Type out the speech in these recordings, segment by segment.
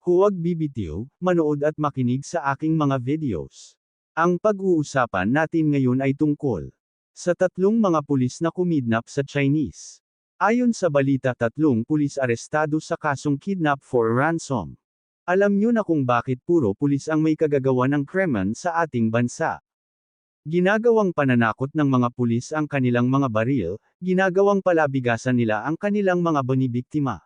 Huwag bibitiw, manood at makinig sa aking mga videos. Ang pag-uusapan natin ngayon ay tungkol sa tatlong mga pulis na kumidnap sa Chinese. Ayon sa balita tatlong pulis arestado sa kasong kidnap for ransom. Alam nyo na kung bakit puro pulis ang may kagagawa ng kremen sa ating bansa. Ginagawang pananakot ng mga pulis ang kanilang mga baril, ginagawang palabigasan nila ang kanilang mga bonibiktima.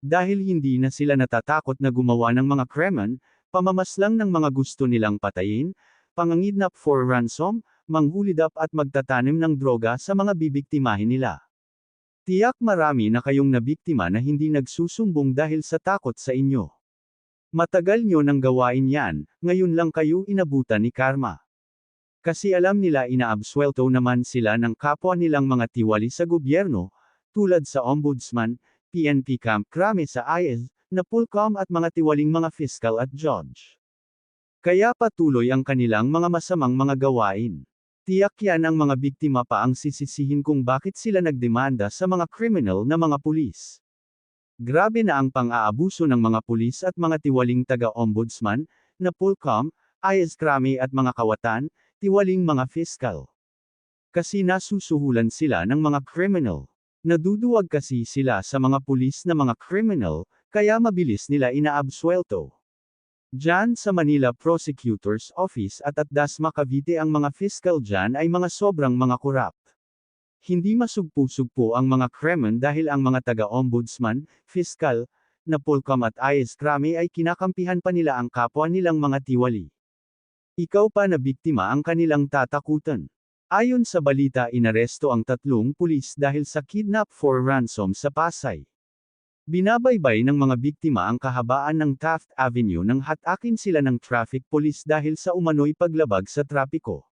Dahil hindi na sila natatakot na gumawa ng mga kremen, pamamaslang ng mga gusto nilang patayin, pangangidnap for ransom, manghulidap at magtatanim ng droga sa mga bibiktimahin nila. Tiyak marami na kayong nabiktima na hindi nagsusumbong dahil sa takot sa inyo. Matagal nyo nang gawain yan, ngayon lang kayo inabutan ni karma. Kasi alam nila inaabswelto naman sila ng kapwa nilang mga tiwali sa gobyerno, tulad sa ombudsman, PNP Camp Krame sa IS, Napolcom at mga tiwaling mga fiscal at judge. Kaya patuloy ang kanilang mga masamang mga gawain. Tiyak yan ang mga biktima pa ang sisisihin kung bakit sila nagdemanda sa mga criminal na mga pulis. Grabe na ang pang-aabuso ng mga pulis at mga tiwaling taga-ombudsman, Napolcom, IS Krame at mga kawatan, tiwaling mga fiscal. Kasi nasusuhulan sila ng mga criminal. Naduduwag kasi sila sa mga pulis na mga criminal, kaya mabilis nila inaabsuelto. Diyan sa Manila Prosecutor's Office at at Dasma Cavite ang mga fiscal dyan ay mga sobrang mga korap. Hindi masugpo-sugpo ang mga kremen dahil ang mga taga-ombudsman, fiscal, Napolcom at IS Krame ay kinakampihan pa nila ang kapwa nilang mga tiwali. Ikaw pa na biktima ang kanilang tatakutan. Ayon sa balita inaresto ang tatlong pulis dahil sa kidnap for ransom sa Pasay. Binabaybay ng mga biktima ang kahabaan ng Taft Avenue nang hatakin sila ng traffic police dahil sa umano'y paglabag sa trapiko.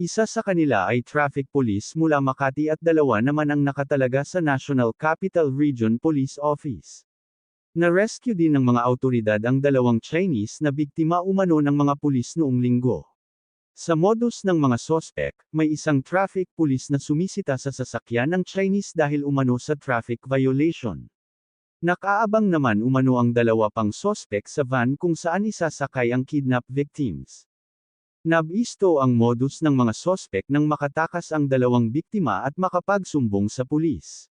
Isa sa kanila ay traffic police mula Makati at dalawa naman ang nakatalaga sa National Capital Region Police Office. Na-rescue din ng mga autoridad ang dalawang Chinese na biktima umano ng mga pulis noong linggo. Sa modus ng mga sospek, may isang traffic police na sumisita sa sasakyan ng Chinese dahil umano sa traffic violation. Nakaabang naman umano ang dalawa pang sospek sa van kung saan isasakay ang kidnap victims. Nabisto ang modus ng mga sospek nang makatakas ang dalawang biktima at makapagsumbong sa pulis.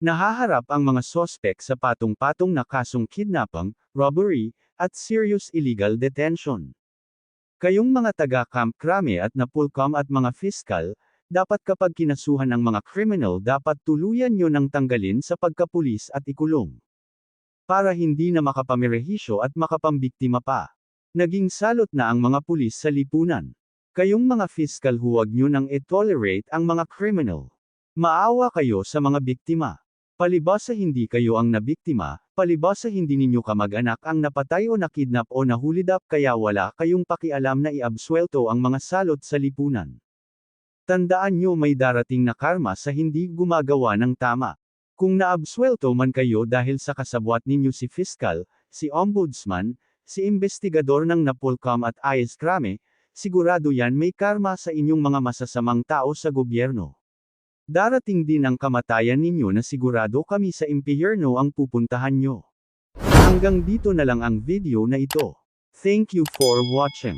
Nahaharap ang mga sospek sa patong-patong na kasong kidnapping, robbery, at serious illegal detention. Kayong mga taga-Camp Krame at Napolcom at mga fiskal, dapat kapag kinasuhan ng mga criminal dapat tuluyan nyo ng tanggalin sa pagkapulis at ikulong. Para hindi na makapamirehisyo at makapambiktima pa. Naging salot na ang mga pulis sa lipunan. Kayong mga fiskal huwag nyo nang i-tolerate ang mga criminal. Maawa kayo sa mga biktima. Palibas sa hindi kayo ang nabiktima, palibas sa hindi ninyo kamag-anak ang napatay o nakidnap o nahulidap kaya wala kayong pakialam na iabswelto ang mga salot sa lipunan. Tandaan nyo may darating na karma sa hindi gumagawa ng tama. Kung naabswelto man kayo dahil sa kasabwat ninyo si Fiscal, si Ombudsman, si Investigador ng Napolcom at IS Krame, sigurado yan may karma sa inyong mga masasamang tao sa gobyerno. Darating din ang kamatayan ninyo na sigurado kami sa impyerno ang pupuntahan nyo. Hanggang dito na lang ang video na ito. Thank you for watching.